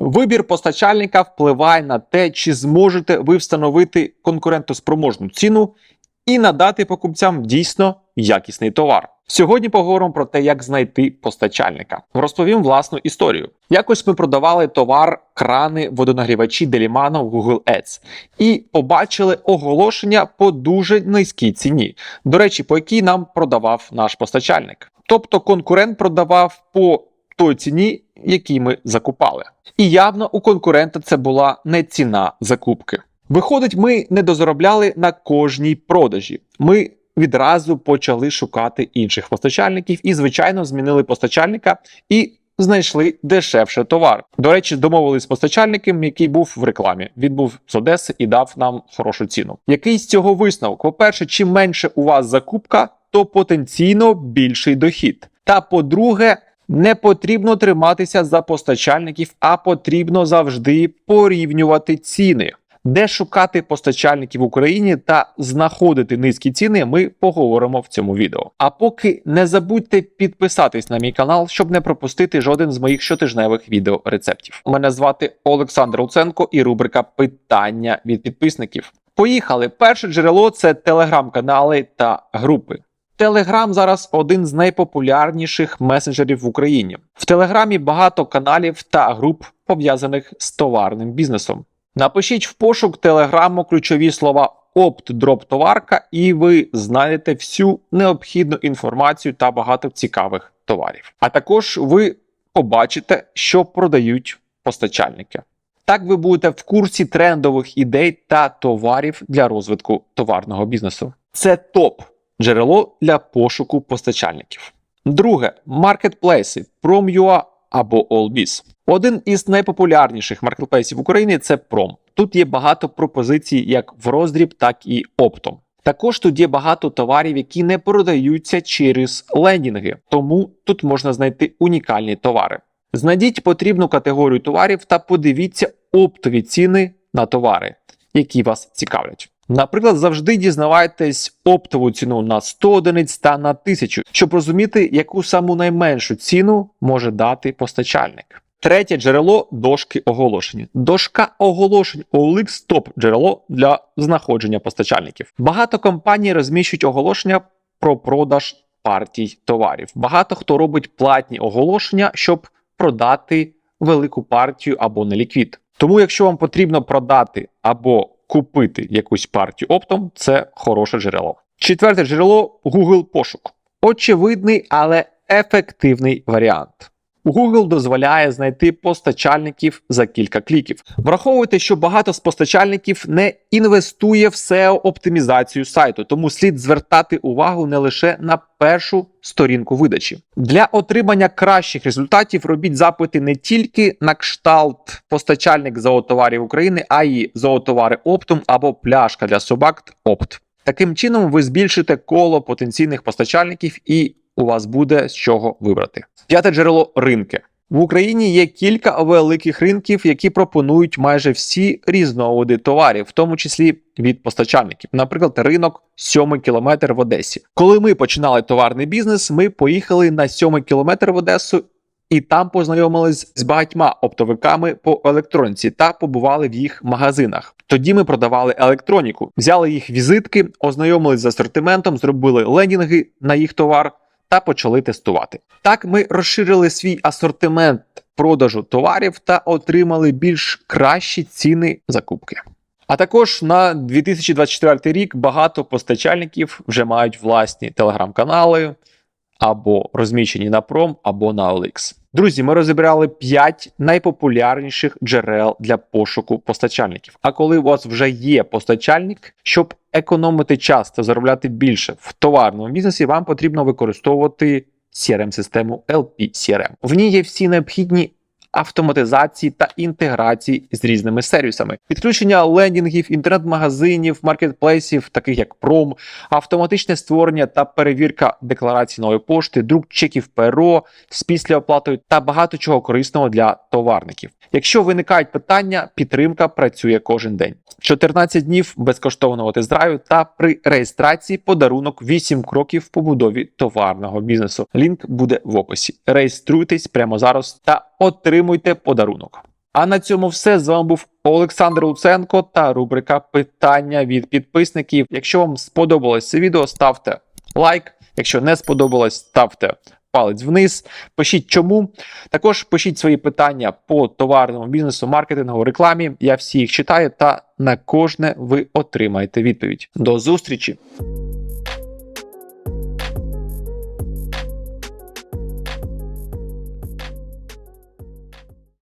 Вибір постачальника впливає на те, чи зможете ви встановити конкурентоспроможну ціну і надати покупцям дійсно якісний товар. Сьогодні поговоримо про те, як знайти постачальника. Розповім власну історію. Якось ми продавали товар крани водонагрівачі Делімано в Google Ads і побачили оголошення по дуже низькій ціні. До речі, по якій нам продавав наш постачальник. Тобто конкурент продавав по той ціні, якій ми закупали. І явно у конкурента це була не ціна закупки. Виходить, ми не дозаробляли на кожній продажі. Ми відразу почали шукати інших постачальників і, звичайно, змінили постачальника і знайшли дешевше товар. До речі, домовились з постачальником, який був в рекламі. Він був з Одеси і дав нам хорошу ціну. Який з цього висновок? По-перше, чим менше у вас закупка, то потенційно більший дохід. Та по-друге, не потрібно триматися за постачальників, а потрібно завжди порівнювати ціни. Де шукати постачальників в Україні та знаходити низькі ціни, ми поговоримо в цьому відео. А поки не забудьте підписатись на мій канал, щоб не пропустити жоден з моїх щотижневих відео рецептів. Мене звати Олександр Луценко і рубрика Питання від підписників. Поїхали! Перше джерело це телеграм-канали та групи. Телеграм зараз один з найпопулярніших месенджерів в Україні. В Телеграмі багато каналів та груп пов'язаних з товарним бізнесом. Напишіть в пошук телеграму ключові слова опт дроп товарка, і ви знайдете всю необхідну інформацію та багато цікавих товарів. А також ви побачите, що продають постачальники. Так ви будете в курсі трендових ідей та товарів для розвитку товарного бізнесу. Це топ джерело для пошуку постачальників. Друге маркетплейси Prom.ua або Allbiz. Один із найпопулярніших маркетплейсів в Україні це Prom. Тут є багато пропозицій як в роздріб, так і оптом. Також тут є багато товарів, які не продаються через лендінги, тому тут можна знайти унікальні товари. Знайдіть потрібну категорію товарів та подивіться оптові ціни на товари, які вас цікавлять. Наприклад, завжди дізнавайтесь оптову ціну на 100 одиниць та на 1000, щоб розуміти, яку саму найменшу ціну може дати постачальник. Третє джерело дошки оголошень. Дошка оголошень OLX – топ джерело для знаходження постачальників. Багато компаній розміщують оголошення про продаж партій товарів. Багато хто робить платні оголошення, щоб продати велику партію або неліквід. Тому, якщо вам потрібно продати або купити якусь партію оптом, це хороше джерело. Четверте джерело Google пошук. Очевидний, але ефективний варіант. Google дозволяє знайти постачальників за кілька кліків. Враховуйте, що багато з постачальників не інвестує в SEO оптимізацію сайту, тому слід звертати увагу не лише на першу сторінку видачі. Для отримання кращих результатів робіть запити не тільки на кшталт постачальник зоотоварів України, а й зоотовари оптом або пляшка для собак опт. Таким чином, ви збільшите коло потенційних постачальників і у вас буде з чого вибрати. П'яте джерело ринки. В Україні є кілька великих ринків, які пропонують майже всі різновиди товарів, в тому числі від постачальників. Наприклад, ринок сьомий кілометр в Одесі. Коли ми починали товарний бізнес, ми поїхали на сьомий кілометр в Одесу. І там познайомились з багатьма оптовиками по електроніці та побували в їх магазинах. Тоді ми продавали електроніку, взяли їх візитки, ознайомились з асортиментом, зробили лендінги на їх товар та почали тестувати. Так ми розширили свій асортимент продажу товарів та отримали більш кращі ціни закупки. А також на 2024 рік багато постачальників вже мають власні телеграм-канали або розміщені на пром, або на OLX. Друзі, ми розібрали 5 найпопулярніших джерел для пошуку постачальників. А коли у вас вже є постачальник, щоб економити час та заробляти більше в товарному бізнесі, вам потрібно використовувати CRM-систему LP CRM. В ній є всі необхідні автоматизації та інтеграції з різними сервісами, підключення лендінгів, інтернет-магазинів, маркетплейсів, таких як Prom, автоматичне створення та перевірка декларації нової пошти, друк чеків ПРО з післяоплатою та багато чого корисного для товарників. Якщо виникають питання, підтримка працює кожен день. 14 днів безкоштовного тест-драйву та при реєстрації подарунок 8 кроків побудові товарного бізнесу. Лінк буде в описі. Реєструйтесь прямо зараз та отримуйте подарунок. А на цьому все. З вами був Олександр Луценко та рубрика Питання від підписників. Якщо вам сподобалось відео, ставте лайк. Якщо не сподобалось, ставте палець вниз. Пишіть чому. Також пишіть свої питання по товарному бізнесу, маркетингу, рекламі. Я всі їх читаю, та на кожне ви отримаєте відповідь. До зустрічі!